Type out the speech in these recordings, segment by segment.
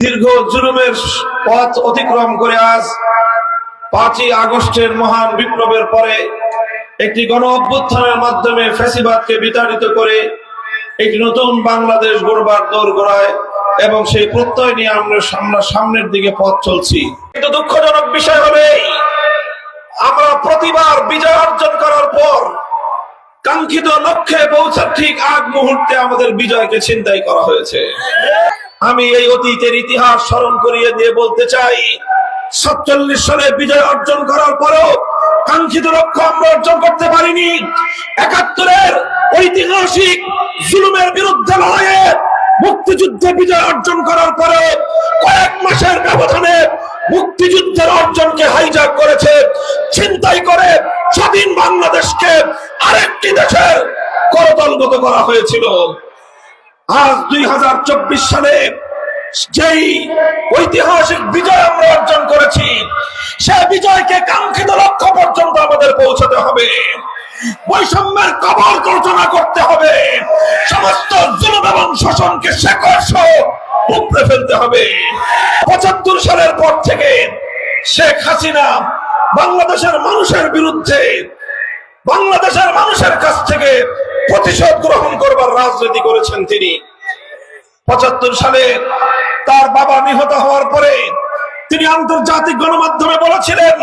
দীর্ঘ জুলুমের পথ অতিক্রম করে আজ পাঁচই আগস্টের মহান বিপ্লবের পরে একটি গণ অভ্যুত্থানের মাধ্যমে ফ্যাসিবাদকে বিতাড়িত করে একটি নতুন বাংলাদেশ গড়বার দৌড় গড়ায় এবং সেই প্রত্যয় নিয়ে আমরা আমরা সামনের দিকে পথ চলছি। কিন্তু দুঃখজনক বিষয় হবে, আমরা প্রতিবার বিজয় অর্জন করার পর কাঙ্ক্ষিত লক্ষ্যে পৌঁছার ঠিক আগ মুহূর্তে আমাদের বিজয়কে চিন্তাই করা হয়েছে। আমি এই অতীতের ইতিহাস স্মরণ করিয়ে দিয়ে বলতে চাই, সাতচল্লিশ সালে বিজয় অর্জন করার পরেও কাঙ্ক্ষিত লক্ষ্য আমরা অর্জন করতে পারিনি। একাত্তরের ঐতিহাসিক জুলুমের বিরুদ্ধে লড়াইয়ে মুক্তিযুদ্ধে বিজয় অর্জন করার পরে কয়েক মাসের ব্যবধানে মুক্তিযুদ্ধের অর্জনকে হাইজাক করেছে চিন্তাই করে স্বাধীন বাংলাদেশকে আরেকটি দেশের করতলগত করা হয়েছিল। আজ দুই হাজার চব্বিশ সালে যেই ঐতিহাসিক বিজয় আমরা অর্জন করেছি, সে বিজয়কে কাঙ্ক্ষিত লক্ষ্য পর্যন্ত আমাদের পৌঁছাতে হবে। বৈষম্যের কবর গর্জনা করতে হবে। সমস্ত জুলুম এবং শোষণকে শেকড় সহ ফেলতে হবে। পঁচাত্তর সালের পর থেকে শেখ হাসিনা বাংলাদেশের মানুষের বিরুদ্ধে, বাংলাদেশের মানুষের কাছ থেকে প্রতিশোধ গ্রহণ করবার রাজনীতি করেছেন তিনি। পঁচাত্তর সালে তার বাবা নিহত হওয়ার পরে তিনি আন্তর্জাতিক গণমাধ্যমে বলেছিলেন,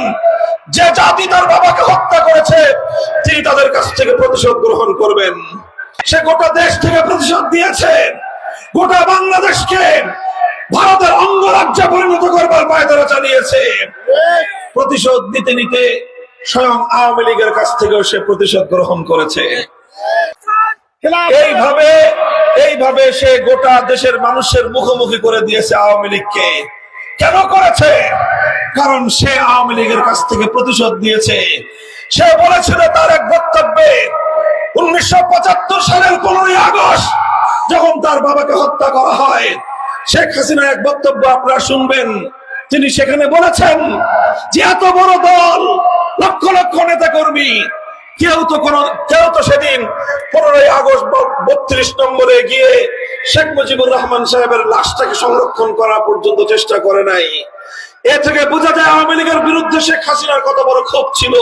যে জাতি তার বাবাকে হত্যা করেছে, তিনি তাদের কাছ থেকে প্রতিশোধ গ্রহণ করবেন। সে গোটা দেশ থেকে প্রতিশোধ দিয়েছে গোটা বাংলাদেশকে ভারতের অঙ্গরাজ্যে পরিণত করবার পায়তারা চালিয়েছে। প্রতিশোধ নিতে নিতে স্বয়ং আওয়ামী লীগের কাছ থেকেও সে প্রতিশোধ গ্রহণ করেছে। এইভাবে এইভাবে সে গোটা দেশের মানুষের মুখোমুখি করে দিয়েছে আওয়ামী লীগকে। কেন করেছে? কারণ সে আওয়ামী লীগের কাছ থেকে প্রতিশোধ দিয়েছে সে বলেছিল তার এক বক্তব্যে, উনিশশো পঁচাত্তর সালের পনেরোই আগস্ট যখন তার বাবাকে হত্যা করা হয়, শেখ হাসিনা এক বক্তব্য আপনারা শুনবেন। তিনি সেখানে বলেছেন যে এত বড় দল লক্ষ লক্ষ নেতা কর্মী কেউ তো কোন, কেউ তো সেদিন পনেরোই আগস্ট বত্রিশ নম্বরে গিয়ে শেখ মুজিবুর রহমান সাহেবের লাশটাকে সংরক্ষণ করা পর্যন্ত চেষ্টা করে নাই। এ থেকে বোঝা যায় আওয়ামী লীগের বিরুদ্ধে শেখ হাসিনার কত বড় ক্ষোভ ছিল।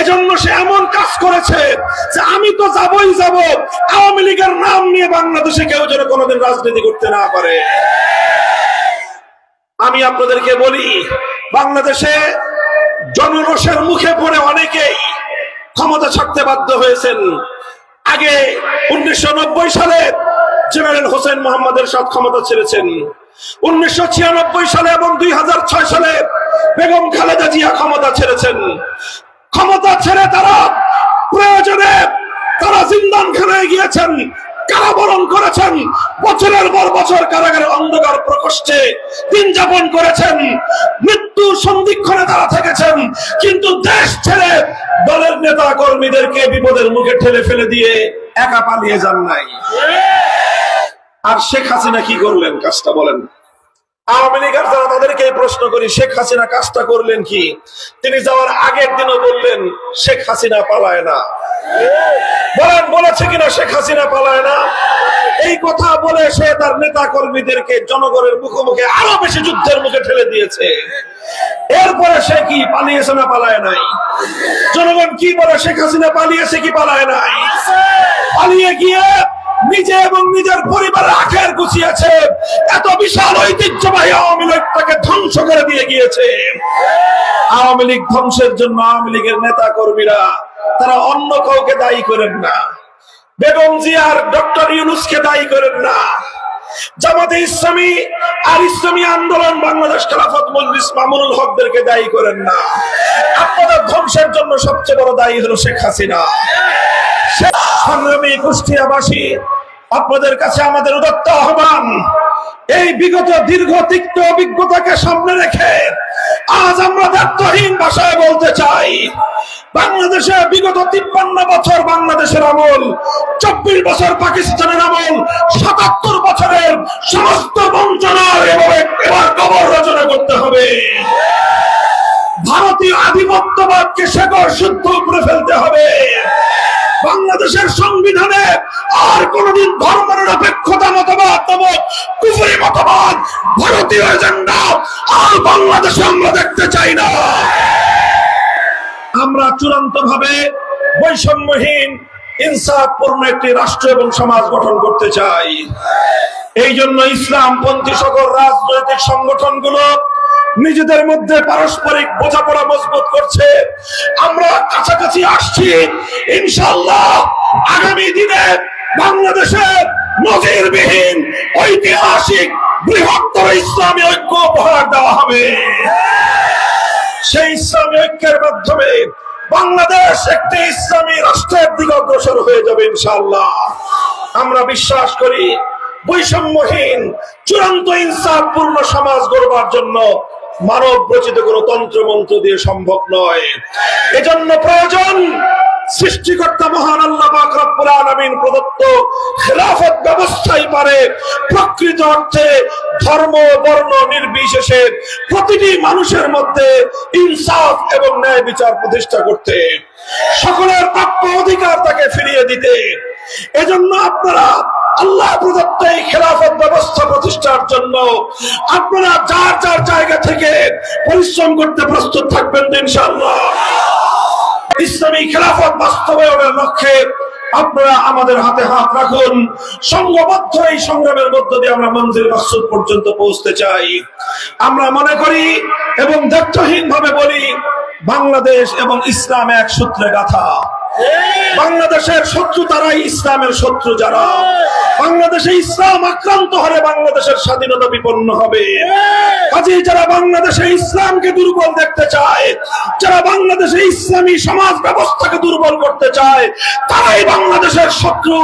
এজন্য সে এমন কাজ করেছে যে আমি তো যাবই যাব, আওয়ামী লীগের নাম নিয়ে বাংলাদেশে কেউ যেন কোনোদিন রাজনীতি করতে না পারে। আমি আপনাদেরকে বলি, বাংলাদেশে জনরসের মুখে পড়ে অনেকেই ক্ষমতা ছাড়তে বাধ্য হয়েছেন। আগে উনিশশো সালে জেনারেল হোসেন মোহাম্মদের সাথে ক্ষমতা ছেড়েছেন। উনিশশো ছিয়ানব্বই সালে এবং দুই সালে বেগম খালেদা জিয়া ক্ষমতা ছেড়েছেন। ক্ষমতা ছেড়ে তারা প্রয়োজনে তারা জিন্দান খানায় গিয়েছেন, কারাবরণ করেছেন। বছরের পর বছর কারাগারে অন্ধকার প্রকোষ্ঠে দিন যাপন করেছেন মৃত্যুর সন্ধিক্ষণে তারা থেকেছেন, কিন্তু দেশ ছেড়ে দলের নেতা কর্মীদেরকে বিপদের মুখে ঠেলে ফেলে দিয়ে একা পালিয়ে যান নাই। আর শেখ হাসিনা কি করলেন কাজটা বলেন? আওয়ামী লীগের যারা তাদেরকে প্রশ্ন করি, শেখ হাসিনা কাজটা করলেন কি? তিনি যাওয়ার আগের দিনও বললেন, শেখ হাসিনা পালায় না। বলেন, বলেছে কিনা শেখ হাসিনা পালায় না? এই কথা বলে সে তার নেতা কর্মীদেরকে জনগণের মুখোমুখি আরও বেশি যুদ্ধের মুখে ঠেলে দিয়েছে। এরপরে সে কি পালিয়েছে না পালায় নাই? জনগণ কি বলে শেখ হাসিনা পালিয়েছে কি পালায় নাই? পালিয়ে গিয়ে নিজে এবং নিজের পরিবারের আখের গুছিয়েছে। এত বিশাল ঐতিহ্যবাহী আওয়ামী লীগটাকে ধ্বংস করে দিয়ে গিয়েছে। আওয়ামী লীগ ধ্বংসের জন্য আওয়ামী লীগের নেতা কর্মীরা তারা অন্য কাউকে দায়ী করেন না। বেগম জিয়ার ডক্টর ইউনুসকে দায়ী করেন না। জামাতে ইসলামী আর ইসলামী আন্দোলন বাংলাদেশ খেলাফত মজলিস মামুনুল হকদেরকে দায়ী করেন না। আপনাদের ধ্বংসের জন্য সবচেয়ে বড় দায়ী হলো শেখ হাসিনা। সংগ্রামী কুষ্টিয়াবাসী, আপনাদের কাছে আমাদের উদত্ত আহ্বান। এই বিগত দীর্ঘ তিক্ত অভিজ্ঞতাকে সামনে রেখে আজ আমরা দায়িত্বহীন ভাষায় বলতে চাই, বাংলাদেশে বিগত তিপ্পান্ন বছর বাংলাদেশের আমল, চব্বিশ বছর পাকিস্তানের আমল, সাতাত্তর বছরের সমস্ত বঞ্চনার এভাবে এবার কবর রচনা করতে হবে। ভারতীয় আধিপত্যবাদকে শেকড় শুদ্ধ করে ফেলতে হবে। বাংলাদেশের সংবিধানে আর কোনদিন ধর্ম নিরপেক্ষতা ভারতীয় এজেন্ডা। আর বাংলাদেশে আমরা দেখতে চাই না। আমরা চূড়ান্ত ভাবে বৈষম্যহীন, ইনসাফপূর্ণ একটি রাষ্ট্র এবং সমাজ গঠন করতে চাই। এই জন্য ইসলামপন্থী সকল রাজনৈতিক সংগঠনগুলো নিজেদের মধ্যে পারস্পরিক বোঝাপড়া মজবুত করছে। আমরা কাছাকাছি আসছি। ইনশাল্লাহ আগামী দিনে বাংলাদেশের নজিরবিহীন ঐতিহাসিক বৃহত্তর ইসলামী ঐক্য উপহার দেওয়া হবে। সেই ইসলামী ঐক্যের মাধ্যমে বাংলাদেশ একটি ইসলামী রাষ্ট্রের দিকে অগ্রসর হয়ে যাবে ইনশাআল্লাহ। আমরা বিশ্বাস করি বৈষম্যহীন, চূড়ান্ত ইনসাফপূর্ণ সমাজ গড়বার জন্য মানব রচিত কোন তন্ত্র মন্ত্র দিয়ে সম্ভব নয়। এজন্য প্রয়োজন সৃষ্টিকর্তা মহান আল্লাহ রব্বুল আলামিন প্রদত্ত খেলাফত ব্যবস্থাই পারে। প্রকৃত অর্থে ধর্ম, বর্ণ নির্বিশেষে প্রতিটি মানুষের মধ্যে ইনসাফ এবং ন্যায় বিচার প্রতিষ্ঠা করতে, সকলের প্রাপ্য অধিকার তাকে ফিরিয়ে দিতে। এজন্য আপনারা আল্লাহ প্রদত্ত এই খেলাফত ব্যবস্থা প্রতিষ্ঠার জন্য আপনারা যার যার জায়গা থেকে পরিশ্রম করতে প্রস্তুত থাকবেন ইনশাআল্লাহ। ইসলামী খেলাফত বাস্তবায়নের লক্ষ্যে আপনারা আমাদের হাতে হাত রাখুন। সংঘবদ্ধ এই সংগ্রামের মধ্য দিয়ে আমরা মঞ্জিল মাসুদ পর্যন্ত পৌঁছতে চাই। আমরা মনে করি এবং দায়িত্বহীন ভাবে বলি, বাংলাদেশ এবং ইসলাম এক সূত্রে গাথা। বাংলাদেশের শত্রু তারাই ইসলামের শত্রু যারা। বাংলাদেশে ইসলাম আক্রান্ত হলে বাংলাদেশের স্বাধীনতা বিপন্ন হবে। কাজে যারা বাংলাদেশে ইসলামকে দুর্বল দেখতে চায়, যারা বাংলাদেশে ইসলামী সমাজ ব্যবস্থাকে দুর্বল করতে চায়, তারাই বাংলাদেশের শত্রু,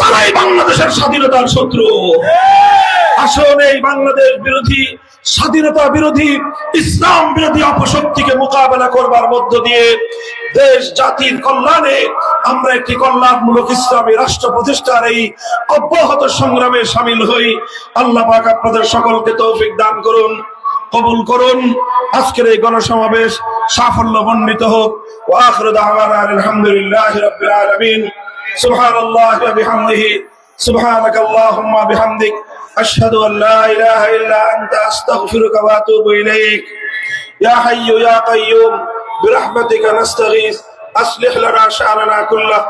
তারাই বাংলাদেশের স্বাধীনতার শত্রু। আসলে এই বাংলাদেশ বিরোধী স্বাধীনতা বিরোধী, ইসলাম বিরোধী অপশক্তিকে মোকাবেলা করবার মধ্য দিয়ে দেশ জাতির কল্যাণে আমরা একটি কল্যাণমূলক ইসলামী রাষ্ট্র প্রতিষ্ঠার এই অব্যাহত সংগ্রামে সামিল হই। আল্লাহ পাক আপনাদের সকলকে তৌফিক দান করুন, কবুল করুন। আজকের এই গণসমাবেশ সাফল্য মণ্ডিত হোক ওয়াখর আলহামদুলিল্লাহ সুহান আলমিন। আল্লাহ বিহামদিহি। أشهد أن لا إله إلا أنت أستغفرك وأتوب إليك يا حي يا قيوم برحمتك نستغيث أصلح لنا شأننا كله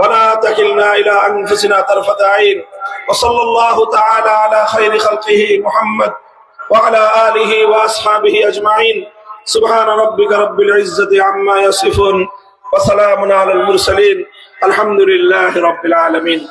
ولا تكلنا إلى أنفسنا طرفة عين وصلى الله تعالى على خير خلقه محمد وعلى آله وأصحابه أجمعين سبحان ربك رب العزة عما يصفون وسلام على المرسلين الحمد لله رب العالمين